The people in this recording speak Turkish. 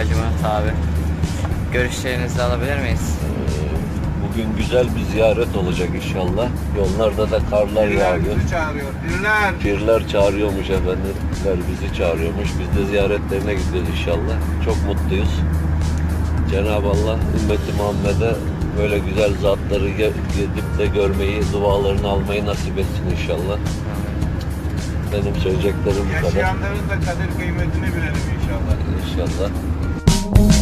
Hacı Murat abi. Görüşlerinizi alabilir miyiz? Bugün güzel bir ziyaret olacak inşallah. Yollarda da karlar Pirler yağıyor. bizi çağırıyor. Pirler. Pirler çağırıyormuş efendim. Pirler bizi çağırıyormuş. Biz de ziyaretlerine gidiyoruz inşallah. Çok mutluyuz. Cenab-ı Allah ümmeti Muhammed'e böyle güzel zatları ge- gidip de görmeyi, dualarını almayı nasip etsin inşallah. Benim söyleyeceklerim bu kadar. Yaşayanların da kadir kıymetini bilelim inşallah. İnşallah.